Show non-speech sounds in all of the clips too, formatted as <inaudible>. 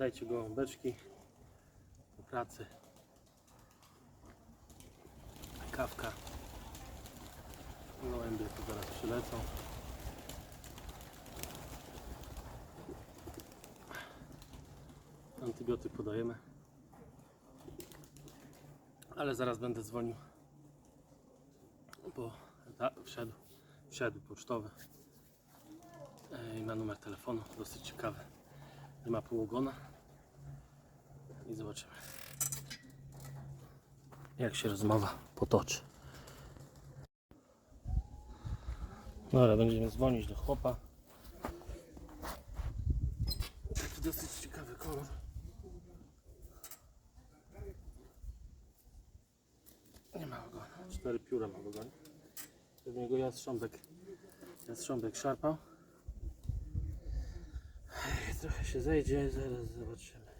Dajcie gołąbeczki po pracy. Kawka. Gołębie tu zaraz przylecą. Antybiotyk podajemy. Ale zaraz będę dzwonił. Bo wszedł, wszedł pocztowy. E, I ma numer telefonu, dosyć ciekawy. Nie ma półogona. I zobaczymy. Jak się rozmowa potoczy. Dobra, będziemy dzwonić do chłopa. Taki dosyć ciekawy kolor. Nie ma ogona. Cztery pióra ma w ogonie. Pewnie go jastrząbek, jastrząbek szarpał. Trochę się zejdzie, zaraz zobaczymy.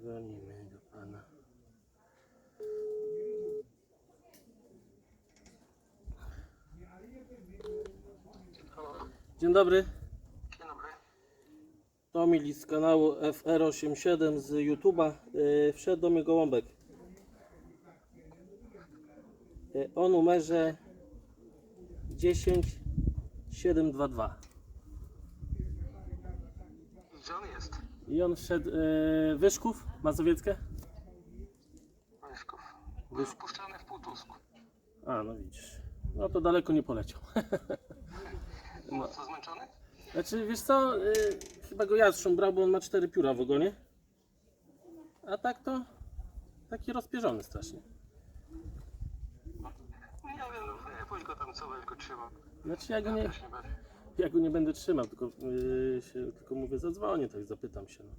Dzwonimy do pana. Dzień dobry. Dzień dobry. Tomil z kanału FR87 z YouTube'a. Yy, wszedł do mnie gołąbek. Yy, o numerze 10722. Gdzie on jest? I on wszedł yy, Wyszków, Mazowieckie? Wyszków. Był Wyszków. wpuszczany w półtusku. A, no widzisz. No to daleko nie poleciał. <laughs> No. Co, zmęczony? Znaczy, wiesz co, yy, chyba go jastrząb brał, bo on ma cztery pióra w ogonie. A tak to taki rozpierzony strasznie. Nie wiem, no wypuść go tam, co weź go trzyma. Znaczy ja go nie, też nie będę. ja go nie będę trzymał, tylko, yy, się, tylko mówię, zadzwonię, tak zapytam się. No.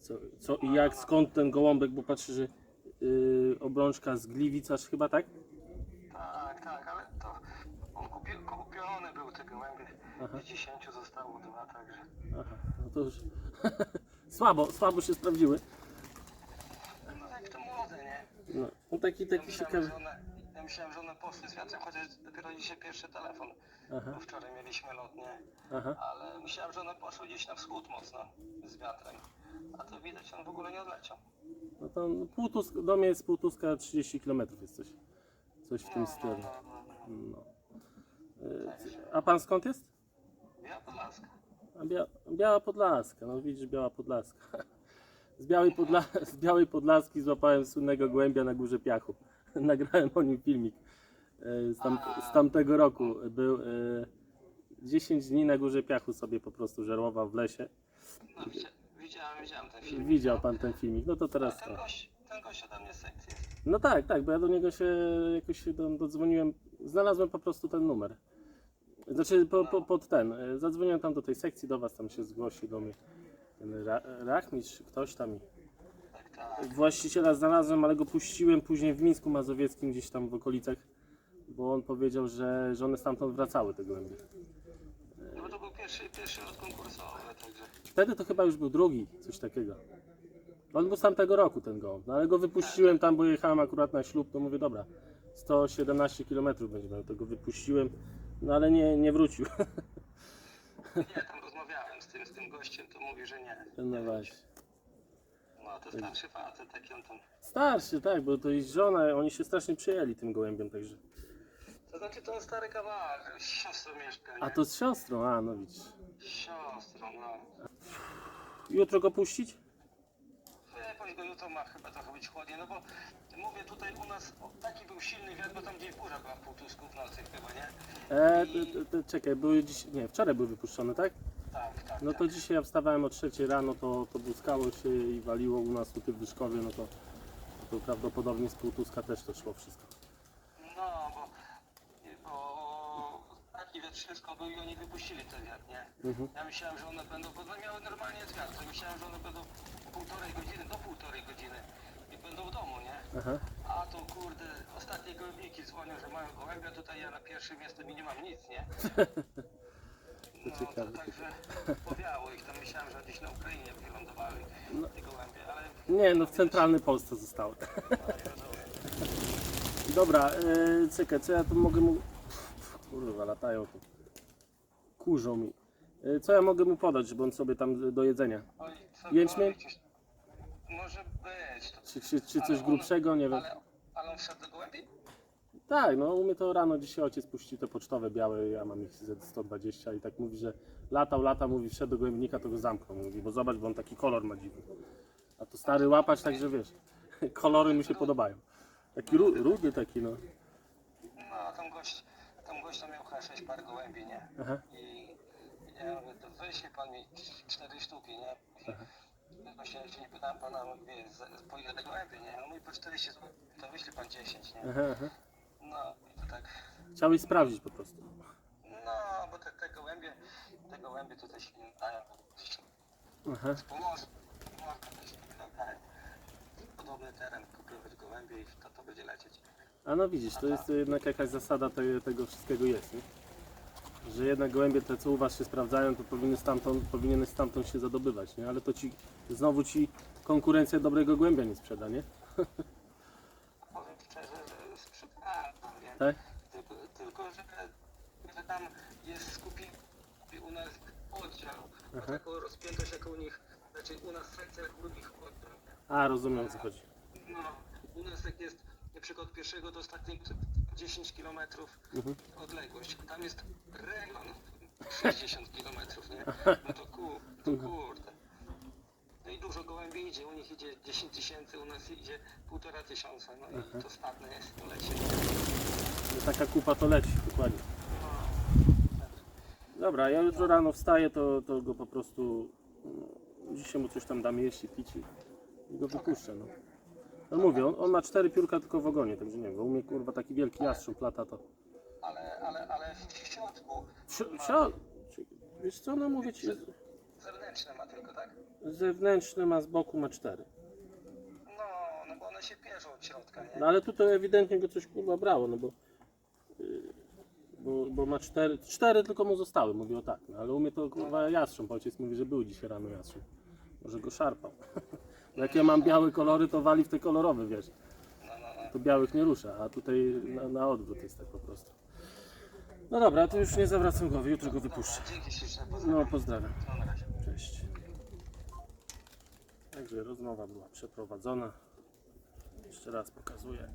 Co, co i jak, skąd ten gołąbek, bo patrzę, że yy, obrączka z Gliwic chyba, tak? Tak, tak, ale to on kupi, kupiony był te gołębie. Aha. Z 10 zostało dwa, także. Aha, no to już <laughs> słabo, słabo się sprawdziły. No jak to młode, nie? No, on taki, Ja taki myślałem, ciekawy. że one, ja myślałem, że one poszły z wiatrem, chociaż dopiero dzisiaj pierwszy telefon. Aha, Bo wczoraj mieliśmy lot, nie? aha. Ale myślałem, że one poszły gdzieś na wschód mocno z wiatrem. A to widać, on w ogóle nie odleciał. No to półtusk, do mnie jest półtuska 30 km jest coś. Coś w tym No, stylu. no, no, no. No. Yy, A pan skąd jest? Ja Podlaska. Bia Biała Podlaska, no widzisz, Biała Podlaska. <laughs> Z Białej, Podla z Białej Podlaski złapałem słynnego gołębia na Górze Piachu. <laughs> Nagrałem o nim filmik e, z, tam z tamtego roku. Był e, 10 dni na Górze Piachu sobie po prostu żerował w lesie. No, widzia, widziałem, widziałem ten film. Widział pan ten filmik, no to teraz... ten gość, ten gość ode mnie jest. No tak, tak, bo ja do niego się jakoś do, dodzwoniłem, znalazłem po prostu ten numer. Znaczy po, po, pod ten, e, zadzwoniłem tam do tej sekcji, do was tam się zgłosił do mnie ten ra, rachmistrz, ktoś tam. Tak, tak. Właściciela znalazłem, ale go puściłem później w Mińsku Mazowieckim, gdzieś tam w okolicach, bo on powiedział, że, że one stamtąd wracały te gołębie. No bo to był pierwszy, pierwszy lot konkursowy, także. Wtedy to chyba już był drugi, coś takiego. On był z tamtego roku ten gołąb, no ale go wypuściłem tam, bo jechałem akurat na ślub, to mówię, dobra, 117 km będzie miał, to go wypuściłem, no ale nie, nie wrócił. Nie, tam rozmawiałem z tym, z tym gościem, to mówi, że nie. No właśnie. No to starszy facet, taki on tam. Starszy, tak, bo to jest żona, oni się strasznie przyjęli tym gołębiem, także. To znaczy to on stary kawałek, z siostrą mieszka, nie? A to z siostrą, a no widzisz. Z siostrą, no. Jutro go puścić? Jutro ma chyba trochę być chłodnie, no bo mówię tutaj u nas, o, taki był silny wiatr, bo tam gdzieś burza była w półtusku w nocy chyba, nie? E, to, to, czekaj, były dziś, nie, wczoraj były wypuszczone, tak? Tak, tak, No tak. to dzisiaj ja wstawałem o 3 rano, to, to błyskało się i waliło u nas tutaj w Wyszkowie, no to, to prawdopodobnie z półtuska też to szło wszystko. No, bo, bo był i oni wypuścili ten wiatr, nie? Mhm. Ja myślałem, że one będą, bo one miały normalnie z wiatru. Myślałem, że one będą półtorej godziny, do półtorej godziny i będą w domu, nie? Aha. A tu kurde, ostatnie gołębniki dzwonią, że mają gołębia, tutaj ja na pierwszym jestem i nie mam nic, nie? <laughs> No to ciekawe. także powiało ich tam, myślałem, że gdzieś na Ukrainie wylądowały te gołębie, ale Nie, no w centralnej Polsce zostały. no. Dobra, yy, czekaj, co ja tu mogę mu... Kurwa, latają tu. Kurzą mi. Yy, co ja mogę mu podać, żeby on sobie tam do jedzenia? Oj, co Jęczmień? Może być. To, Czy, czy, czy ale coś on- grubszego, nie wiem. Ale, ale on wszedł do gołębi? Tak, no u mnie to rano dzisiaj ojciec puścił te pocztowe białe, ja mam ich ze 120 i tak mówi, że latał, lata, mówi, wszedł do gołębnika, to go zamknął, mówi, bo zobacz, bo on taki kolor ma dziwny. A to stary łapacz, także wiesz, <laughs> kolory mu się podobają. Taki ru, rudy taki, no. 6 par gołębi, nie? Aha. I ja mówię, to wyślij pan mi 4 sztuki, nie? I Właśnie jeszcze nie pytałem pana, mówię, po ile te gołębie, nie? No mówi, po 40 zł, to wyślij pan 10, nie? Aha, aha. No, i to tak, Chciałeś sprawdzić po prostu. no, bo te, te gołębie, te gołębie tutaj się nie dają, Aha. pomoże, pomoże, to się nie nadaje. Podobny teren, kupować gołębie i to, to będzie lecieć. A no widzisz, to jest jednak jakaś zasada te, tego wszystkiego jest, nie? Że jednak gołębie te, co u was się sprawdzają, to powinny stamtąd, powinieneś stamtąd się zadobywać, nie? Ale to ci, znowu ci konkurencja dobrego głębia nie sprzeda, nie? <laughs> Powiem szczerze, że sprzedałem, wiem. Tak? Tylko, tylko że, że tam jest skupienie u nas oddział, Aha. taką rozpiętość jak u nich, znaczy u nas sekcja jak u nich oddział. A, rozumiem o co chodzi. No, u nas jak jest na przykład od pierwszego do ostatniego 10 km Mhm. odległość, tam jest rejon 60 km, nie? <laughs> No to, ku, to kurde. No i dużo gołębi idzie, u nich idzie 10 tysięcy, u nas idzie półtora tysiąca, no i to stadne jest, to leci. No, taka kupa to leci, dokładnie. Dobra, ja jutro rano wstaję, to, to go po prostu no, dzisiaj mu coś tam dam jeść i pić i, i go wypuszczę. No. No mówię, on, on ma cztery piórka tylko w ogonie, także nie wiem, bo u mnie kurwa taki wielki jastrząb lata to... Ale, ale, ale w środku Wsi- wsi- Wiesz co, no mówię ci, zewnętrzne ma tylko, tak? zewnętrzny ma z boku ma cztery. No, no bo one się pierzą od środka, nie? No ale tutaj ewidentnie go coś kurwa brało, no bo... yy, Bo, bo ma cztery, cztery tylko mu zostały, mówię o tak, no ale u mnie to kurwa jastrząb, ojciec mówi, że był dzisiaj rano jastrząb. Może go szarpał. <laughs> Jak ja mam białe kolory, to wali w te kolorowe, wiesz. To białych nie rusza, a tutaj na, na odwrót jest tak po prostu. No dobra, to już nie zawracam głowy, jutro go wypuszczę. No pozdrawiam. Cześć. Także rozmowa była przeprowadzona. Jeszcze raz pokazuję.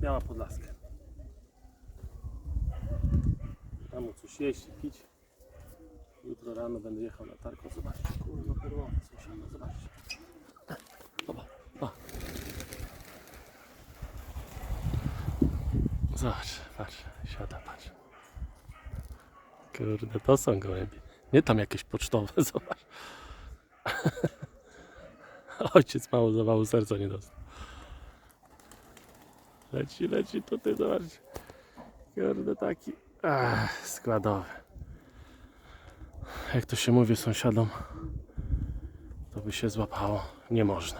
Biała Podlaska. Tam mu coś jeść i pić. Jutro rano będę jechał. O, Zobaczcie, kurwa, perłowe sąsiada, zobaczcie. Zobacz, o. Zobacz, patrz, siada, patrz. Kurde, to są gołębie. Nie tam jakieś pocztowe, <laughs> zobacz. Ojciec mało zawału serca nie dostał. Leci, leci tutaj, zobaczcie. Kurde, taki ach, składowy. Jak to się mówi sąsiadom, to by się złapało. Nie można.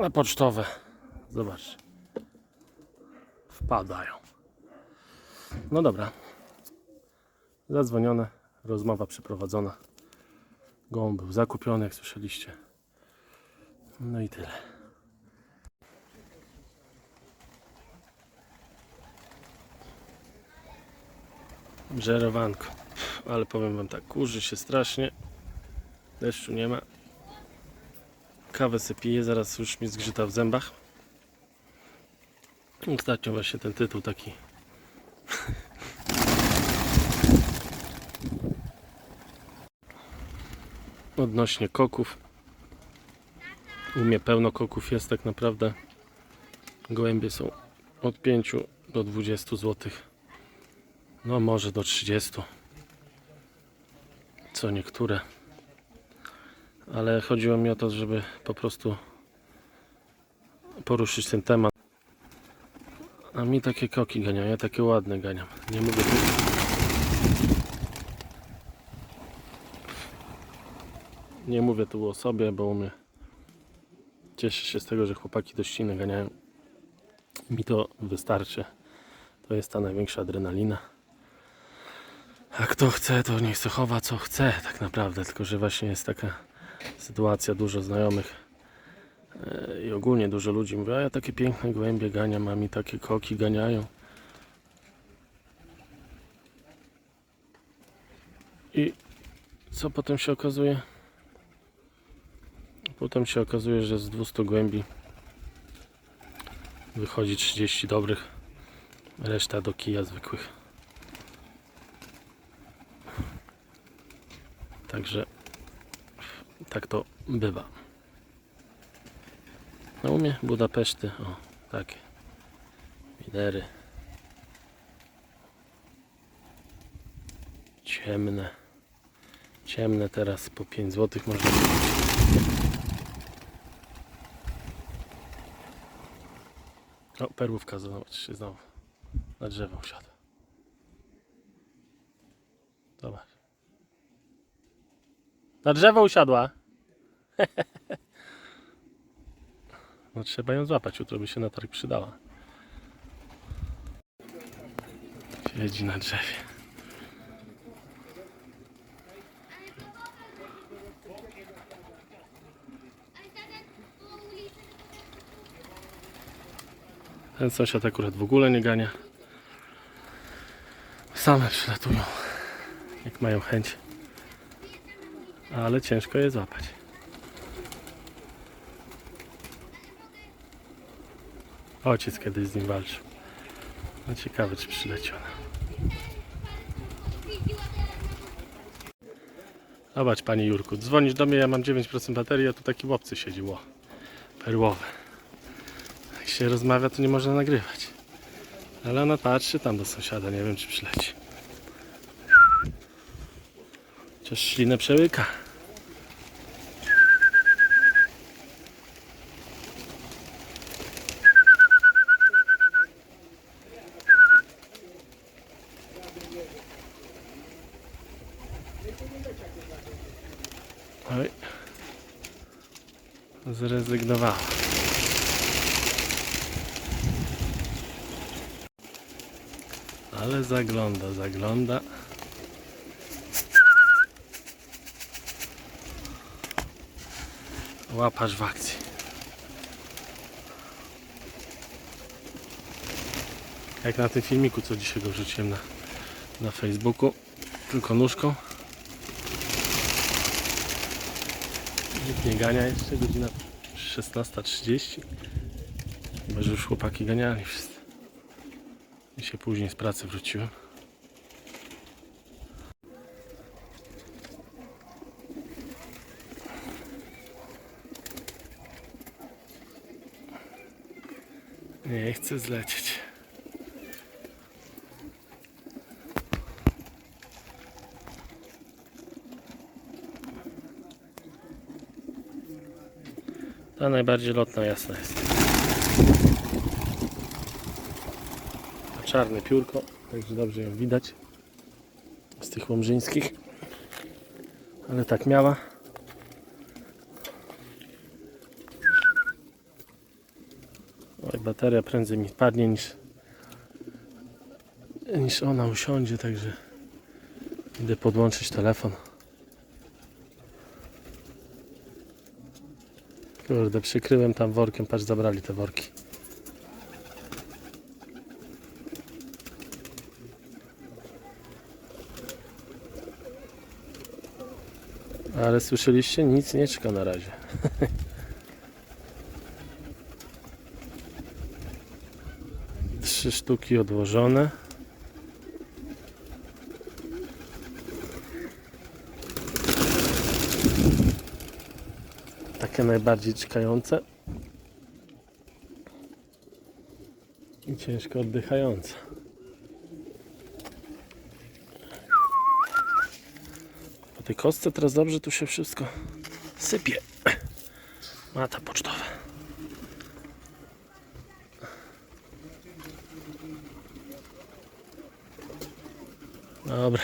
Na pocztowe, zobaczcie. Wpadają. No dobra. Zadzwonione, rozmowa przeprowadzona. Gołąb był zakupiony, jak słyszeliście. No i tyle. Żerowanko. Ale powiem wam tak, kurzy się strasznie. Deszczu nie ma. Kawę se piję, zaraz już mi zgrzyta w zębach. Ostatnio właśnie ten tytuł taki <laughs> odnośnie koków. U mnie pełno koków jest tak naprawdę. Gołębie są od 5 do 20 zł. No może do 30. Co niektóre. Ale chodziło mi o to, żeby po prostu poruszyć ten temat. A mi takie koki ganiają, ja takie ładne ganiam. Nie tu... Nie mówię tu o sobie, bo u mnie Cieszę się z tego, że chłopaki dościny ganiają. Mi to wystarczy. To jest ta największa adrenalina. A kto chce, to niech se chowa co chce tak naprawdę. Tylko, że właśnie jest taka sytuacja, dużo znajomych e, i ogólnie dużo ludzi mówi, a ja takie piękne gołębie ganiam, a mi takie koki ganiają. I co potem się okazuje? Potem się okazuje, że z 200 głębi wychodzi 30 dobrych, reszta do kija zwykłych. Także tak to bywa. Na umie Budapeszty, o takie widery ciemne ciemne teraz po 5 zł można. O, perłówka zobacz się znowu na drzewo usiadła. Zobacz. Na drzewo usiadła. <laughs> No trzeba ją złapać, jutro by się na targ przydała. Siedzi na drzewie. Ten sąsiad akurat w ogóle nie gania. Same przylatują, jak mają chęć. Ale ciężko je złapać. Ojciec kiedyś z nim walczył. No ciekawe, czy przyleciał. Zobacz, panie Jurku, dzwonisz do mnie, ja mam 9% baterii, a tu taki łopcy siedzi, ło. Perłowy. Jak się rozmawia, to nie można nagrywać. Ale ona patrzy tam do sąsiada, nie wiem, czy przyleci. Chociaż ślinę przełyka. Zrezygnowała. Ale zagląda, zagląda. Łapasz w akcji. Jak na tym filmiku, co dzisiaj go wrzuciłem na, na Facebooku. Tylko nóżką. Nikt nie gania jeszcze, godzina 16.30. Chyba, że już chłopaki ganiali wszyscy. I się później z pracy wróciłem. Nie chcę zlecieć. Ta najbardziej lotna jasna jest. Ma czarne piórko, także dobrze ją widać z tych łomżyńskich. Ale tak miała. Oj, bateria prędzej mi padnie niż niż ona usiądzie, także idę podłączyć telefon. Kurde, przykryłem tam workiem, patrz, zabrali te worki. Ale słyszeliście? Nic nie czeka na razie. <laughs> Trzy sztuki odłożone. Takie najbardziej czekające. I ciężko oddychające. Po tej kostce teraz dobrze tu się wszystko sypie. Mata pocztowa. Dobra.